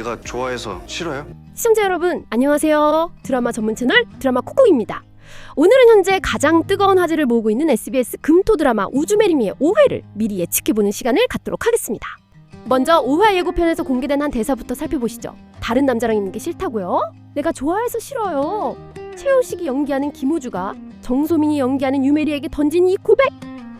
내가 좋아해서 싫어요? 시청자 여러분 안녕하세요. 드라마 전문 채널 드라마 콕콕입니다. 오늘은 현재 가장 뜨거운 화제를 모으고 있는 SBS 금토 드라마 우주메리미의 5회를 미리 예측해보는 시간을 갖도록 하겠습니다. 먼저 5화 예고편에서 공개된 한 대사부터 살펴보시죠. 다른 남자랑 있는 게 싫다고요? 내가 좋아해서 싫어요. 최우식이 연기하는 김호주가 정소민이 연기하는 유메리에게 던진 이 고백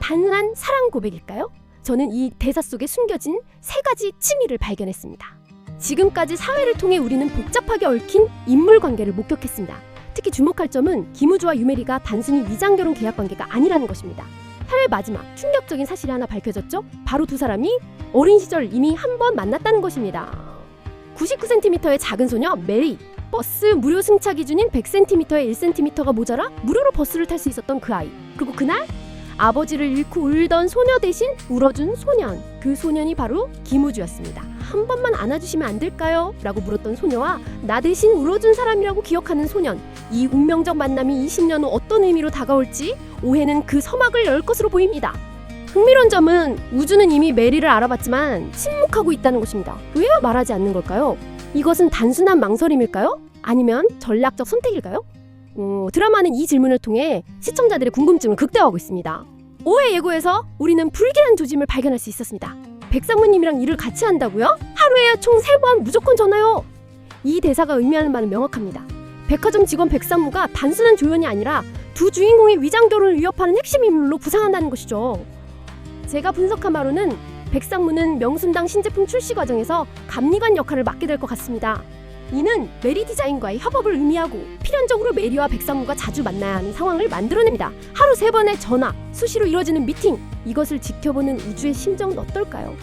단순한 사랑 고백일까요? 저는 이 대사 속에 숨겨진 세 가지 층위를 발견했습니다. 지금까지 사회를 통해 우리는 복잡하게 얽힌 인물 관계를 목격했습니다. 특히 주목할 점은 김우주와 유메리가 단순히 위장 결혼 계약 관계가 아니라는 것입니다. 8회 마지막 충격적인 사실이 하나 밝혀졌죠. 바로 두 사람이 어린 시절 이미 한 번 만났다는 것입니다. 99cm의 작은 소녀 메리 버스 무료 승차 기준인 100cm의 1cm가 모자라 무료로 버스를 탈 수 있었던 그 아이 그리고 그날 아버지를 잃고 울던 소녀 대신 울어준 소년 그 소년이 바로 김우주였습니다 한 번만 안아주시면 안 될까요? 라고 물었던 소녀와 나 대신 울어준 사람이라고 기억하는 소년 이 운명적 만남이 20년 후 어떤 의미로 다가올지 오해는 그 서막을 열 것으로 보입니다 흥미로운 점은 우주는 이미 메리를 알아봤지만 침묵하고 있다는 것입니다 왜 말하지 않는 걸까요? 이것은 단순한 망설임일까요? 아니면 전략적 선택일까요? 어, 드라마는 이 질문을 통해 시청자들의 궁금증을 극대화하고 있습니다. 5회 예고에서 우리는 불길한 조짐을 발견할 수 있었습니다. 백상무님이랑 일을 같이 한다고요? 하루에 총 3번 무조건 전화요. 이 대사가 의미하는 바는 명확합니다. 백화점 직원 백상무가 단순한 조연이 아니라 두 주인공의 위장 결혼을 위협하는 핵심 인물로 부상한다는 것이죠. 제가 분석한 바로는 백상무는 명순당 신제품 출시 과정에서 감리관 역할을 맡게 될 것 같습니다. 이는 메리 디자인과의 협업을 의미하고 필연적으로 메리와 백상무가 자주 만나야 하는 상황을 만들어냅니다. 하루 세 번의 전화, 수시로 이뤄지는 미팅, 이것을 지켜보는 우주의 심정은 어떨까요?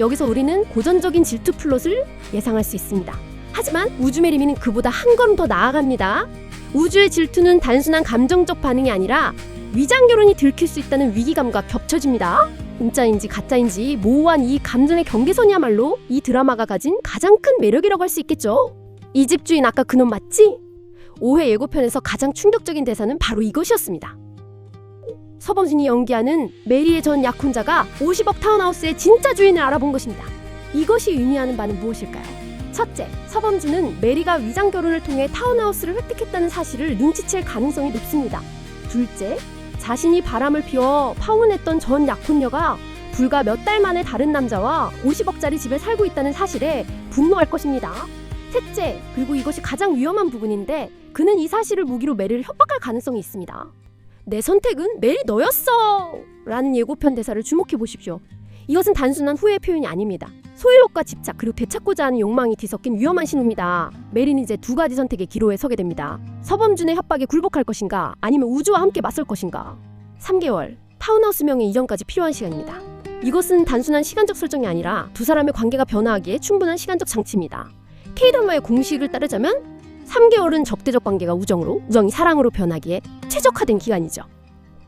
여기서 우리는 고전적인 질투 플롯을 예상할 수 있습니다. 하지만 우주 메리미는 그보다 한 걸음 더 나아갑니다. 우주의 질투는 단순한 감정적 반응이 아니라 위장 결혼이 들킬 수 있다는 위기감과 겹쳐집니다. 진짜인지 가짜인지 모호한 이 감정의 경계선이야말로 이 드라마가 가진 가장 큰 매력이라고 할 수 있겠죠. 이 집 주인 아까 그놈 맞지? 5회 예고편에서 가장 충격적인 대사는 바로 이것이었습니다. 서범순이 연기하는 메리의 전 약혼자가 50억 타운하우스의 진짜 주인을 알아본 것입니다. 이것이 의미하는 바는 무엇일까요? 첫째, 서범준은 메리가 위장 결혼을 통해 타운하우스를 획득했다는 사실을 눈치챌 가능성이 높습니다. 둘째, 자신이 바람을 피워 파혼했던 전 약혼녀가 불과 몇 달 만에 다른 남자와 50억짜리 집에 살고 있다는 사실에 분노할 것입니다. 셋째, 그리고 이것이 가장 위험한 부분인데 그는 이 사실을 무기로 메리를 협박할 가능성이 있습니다. 내 선택은 메리 너였어! 라는 예고편 대사를 주목해 보십시오. 이것은 단순한 후회 표현이 아닙니다. 소유욕과 집착 그리고 되찾고자 하는 욕망이 뒤섞인 위험한 신호입니다. 메리는 이제 두 가지 선택의 기로에 서게 됩니다. 서범준의 협박에 굴복할 것인가 아니면 우주와 함께 맞설 것인가. 3개월 타운하우스 명의 이전까지 필요한 시간입니다. 이것은 단순한 시간적 설정이 아니라 두 사람의 관계가 변화하기에 충분한 시간적 장치입니다. K드라마의 공식을 따르자면 3개월은 적대적 관계가 우정으로, 우정이 사랑으로 변하기에 최적화된 기간이죠.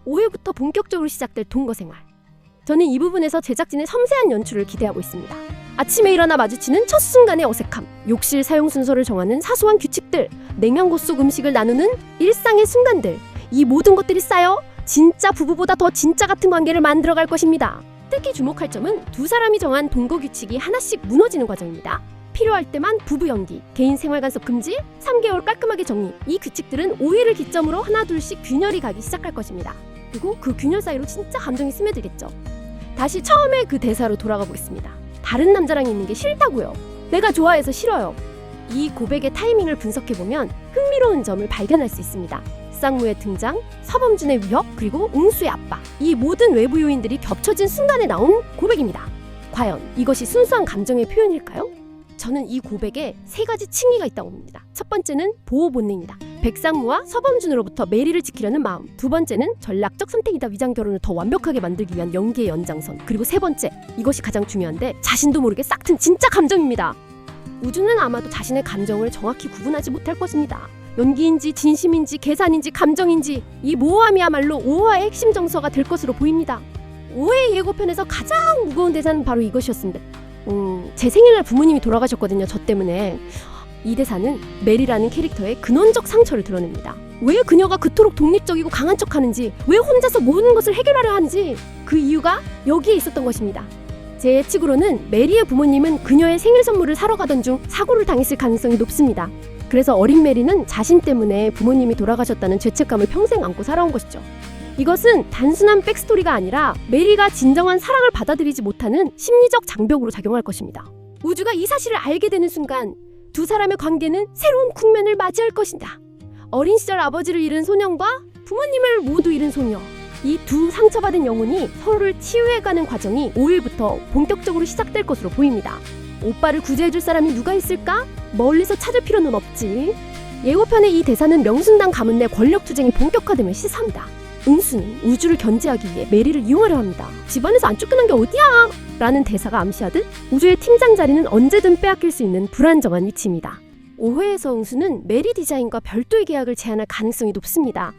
5회부터 본격적으로 시작될 동거 생활. 저는 이 부분에서 제작진의 섬세한 연출을 기대하고 있습니다. 아침에 일어나 마주치는 첫 순간의 어색함, 욕실 사용 순서를 정하는 사소한 규칙들, 냉장고 속 음식을 나누는 일상의 순간들, 이 모든 것들이 쌓여 진짜 부부보다 더 진짜 같은 관계를 만들어갈 것입니다. 특히 주목할 점은 두 사람이 정한 동거 규칙이 하나씩 무너지는 과정입니다. 필요할 때만 부부 연기, 개인 생활 간섭 금지, 3개월 깔끔하게 정리. 이 규칙들은 5회를 기점으로 하나 둘씩 균열이 가기 시작할 것입니다. 그리고 그 균열 사이로 진짜 감정이 스며들겠죠. 다시 처음에 그 대사로 돌아가 보겠습니다. 다른 남자랑 있는 게 싫다고요. 내가 좋아해서 싫어요. 이 고백의 타이밍을 분석해 보면 흥미로운 점을 발견할 수 있습니다. 쌍무의 등장, 서범준의 위협, 그리고 웅수의 아빠. 이 모든 외부 요인들이 겹쳐진 순간에 나온 고백입니다. 과연 이것이 순수한 감정의 표현일까요? 저는 이 고백에 세 가지 층위가 있다고 봅니다. 첫 번째는 보호 본능입니다. 백상무와 서범준으로부터 메리를 지키려는 마음. 두 번째는 전략적 선택이다. 위장 결혼을 더 완벽하게 만들기 위한 연기의 연장선. 그리고 세 번째, 이것이 가장 중요한데 자신도 모르게 싹튼 진짜 감정입니다. 우주는 아마도 자신의 감정을 정확히 구분하지 못할 것입니다. 연기인지 진심인지 계산인지 감정인지 이 모호함이야말로 5화의 핵심 정서가 될 것으로 보입니다. 5회 예고편에서 가장 무거운 대사는 바로 이것이었습니다. 음, 제 생일날 부모님이 돌아가셨거든요. 저 때문에. 이 대사는 메리라는 캐릭터의 근원적 상처를 드러냅니다. 왜 그녀가 그토록 독립적이고 강한 척 하는지, 왜 혼자서 모든 것을 해결하려 하는지 그 이유가 여기에 있었던 것입니다. 제 예측으로는 메리의 부모님은 그녀의 생일 선물을 사러 가던 중 사고를 당했을 가능성이 높습니다. 그래서 어린 메리는 자신 때문에 부모님이 돌아가셨다는 죄책감을 평생 안고 살아온 것이죠. 이것은 단순한 백스토리가 아니라 메리가 진정한 사랑을 받아들이지 못하는 심리적 장벽으로 작용할 것입니다. 우주가 이 사실을 알게 되는 순간 두 사람의 관계는 새로운 국면을 맞이할 것이다. 어린 시절 아버지를 잃은 소년과 부모님을 모두 잃은 소녀. 이 두 상처받은 영혼이 서로를 치유해가는 과정이 5일부터 본격적으로 시작될 것으로 보입니다. 오빠를 구제해줄 사람이 누가 있을까? 멀리서 찾을 필요는 없지. 예고편의 이 대사는 명순당 가문 내 권력 투쟁이 본격화됨을 시사합니다. 응수는 우주를 견제하기 위해 메리를 이용하려 합니다. 집안에서 안 쫓겨난 게 어디야? 라는 대사가 암시하듯 우주의 팀장 자리는 언제든 빼앗길 수 있는 불안정한 위치입니다. 5회에서 응수는 메리 디자인과 별도의 계약을 제안할 가능성이 높습니다.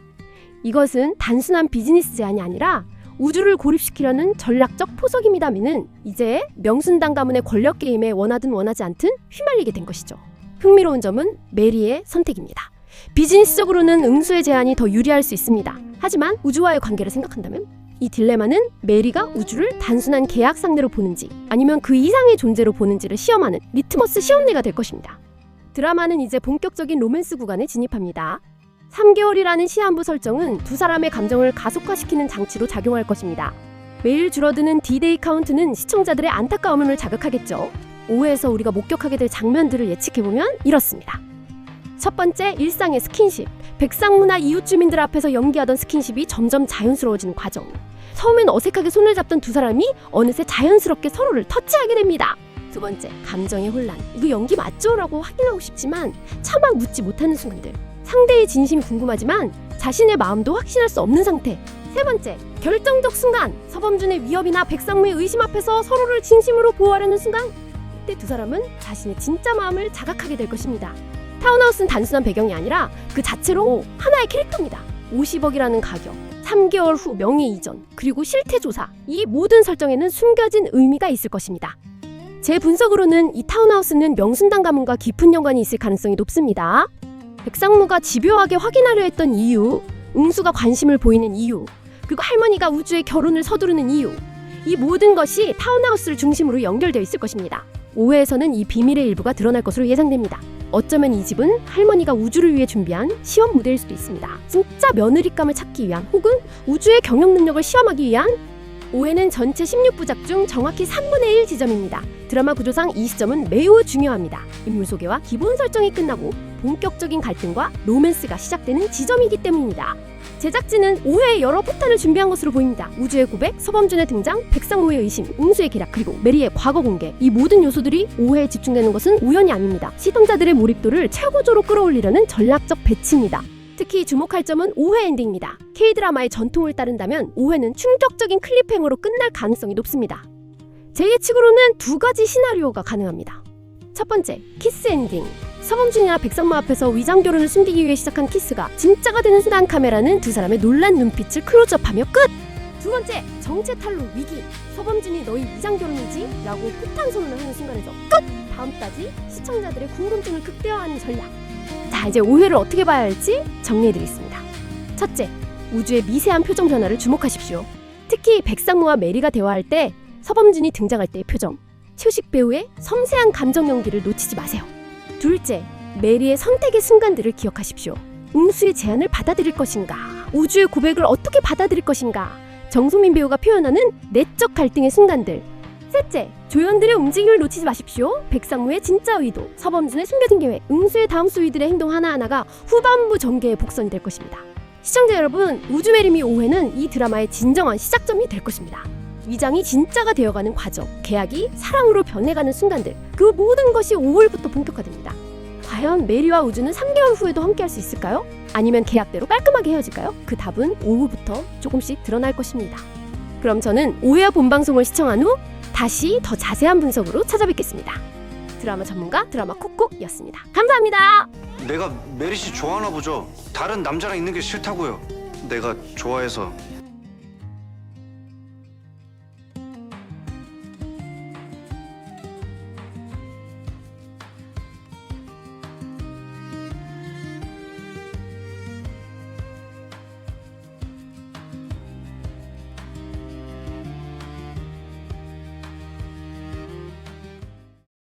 이것은 단순한 비즈니스 제안이 아니라 우주를 고립시키려는 전략적 포석입니다미는 이제 명순당 가문의 권력 게임에 원하든 원하지 않든 휘말리게 된 것이죠. 흥미로운 점은 메리의 선택입니다. 비즈니스적으로는 응수의 제안이 더 유리할 수 있습니다. 하지만 우주와의 관계를 생각한다면 이 딜레마는 메리가 우주를 단순한 계약 상대로 보는지 아니면 그 이상의 존재로 보는지를 시험하는 리트머스 시험리가 될 것입니다. 드라마는 이제 본격적인 로맨스 구간에 진입합니다. 3개월이라는 시한부 설정은 두 사람의 감정을 가속화시키는 장치로 작용할 것입니다. 매일 줄어드는 D-Day 카운트는 시청자들의 안타까움을 자극하겠죠. 5회에서 우리가 목격하게 될 장면들을 예측해보면 이렇습니다. 첫 번째, 일상의 스킨십. 백상무나 이웃 주민들 앞에서 연기하던 스킨십이 점점 자연스러워지는 과정. 처음엔 어색하게 손을 잡던 두 사람이 어느새 자연스럽게 서로를 터치하게 됩니다. 두 번째, 감정의 혼란. 이거 연기 맞죠? 라고 확인하고 싶지만 차마 묻지 못하는 순간들. 상대의 진심이 궁금하지만 자신의 마음도 확신할 수 없는 상태. 세 번째, 결정적 순간. 서범준의 위협이나 백상무의 의심 앞에서 서로를 진심으로 보호하려는 순간. 이때 두 사람은 자신의 진짜 마음을 자각하게 될 것입니다. 타운하우스는 단순한 배경이 아니라 그 자체로 하나의 캐릭터입니다. 50억이라는 가격, 3개월 후 명예 이전, 그리고 실태 조사. 이 모든 설정에는 숨겨진 의미가 있을 것입니다. 제 분석으로는 이 타운하우스는 명순당 가문과 깊은 연관이 있을 가능성이 높습니다. 백상무가 집요하게 확인하려 했던 이유, 응수가 관심을 보이는 이유, 그리고 할머니가 우주의 결혼을 서두르는 이유, 이 모든 것이 타운하우스를 중심으로 연결되어 있을 것입니다. 5회에서는 이 비밀의 일부가 드러날 것으로 예상됩니다. 어쩌면 이 집은 할머니가 우주를 위해 준비한 시험 무대일 수도 있습니다. 진짜 며느리감을 찾기 위한 혹은 우주의 경영 능력을 시험하기 위한 5회는 전체 16부작 중 정확히 3분의 1 지점입니다. 드라마 구조상 이 시점은 매우 중요합니다. 인물 소개와 기본 설정이 끝나고 본격적인 갈등과 로맨스가 시작되는 지점이기 때문입니다. 제작진은 5회에 여러 포탄을 준비한 것으로 보입니다. 우주의 고백, 서범준의 등장, 백상무의 의심, 응수의 기락, 그리고 메리의 과거 공개. 이 모든 요소들이 5회에 집중되는 것은 우연이 아닙니다. 시청자들의 몰입도를 최고조로 끌어올리려는 전략적 배치입니다. 특히 주목할 점은 5회 엔딩입니다. K-드라마의 전통을 따른다면 5회는 충격적인 클리프행어로 끝날 가능성이 높습니다. 제 예측으로는 두 가지 시나리오가 가능합니다. 첫 번째, 키스 엔딩. 서범준이나 백상무 앞에서 위장 결혼을 숨기기 위해 시작한 키스가 진짜가 되는 순간 카메라는 두 사람의 놀란 눈빛을 클로즈업하며 끝. 두 번째, 정체 탈로 위기. 서범준이 너희 위장 결혼이지? 라고 끝한 선언을 하는 순간에서 끝. 다음까지 시청자들의 궁금증을 극대화하는 전략. 자, 이제 5회를 어떻게 봐야 할지 정리해드리겠습니다. 첫째, 우주의 미세한 표정 변화를 주목하십시오. 특히 백상무와 메리가 대화할 때 서범준이 등장할 때의 표정. 최우식 배우의 섬세한 감정 연기를 놓치지 마세요. 둘째, 메리의 선택의 순간들을 기억하십시오. 응수의 제안을 받아들일 것인가? 우주의 고백을 어떻게 받아들일 것인가? 정소민 배우가 표현하는 내적 갈등의 순간들. 셋째, 조연들의 움직임을 놓치지 마십시오. 백상무의 진짜 의도, 서범준의 숨겨진 계획, 응수의 다음 수위들의 행동 하나하나가 후반부 전개의 복선이 될 것입니다. 시청자 여러분, 우주메리미 5회는 이 드라마의 진정한 시작점이 될 것입니다. 위장이 진짜가 되어가는 과정, 계약이 사랑으로 변해가는 순간들, 그 모든 것이 5월부터 본격화됩니다. 과연 메리와 우주는 3개월 후에도 함께할 수 있을까요? 아니면 계약대로 깔끔하게 헤어질까요? 그 답은 5후부터 조금씩 드러날 것입니다. 그럼 저는 5회 본방송을 시청한 후 다시 더 자세한 분석으로 찾아뵙겠습니다. 드라마 전문가 드라마 콕콕이었습니다. 감사합니다. 내가 메리 씨 좋아하나 보죠. 다른 남자랑 있는 게 싫다고요. 내가 좋아해서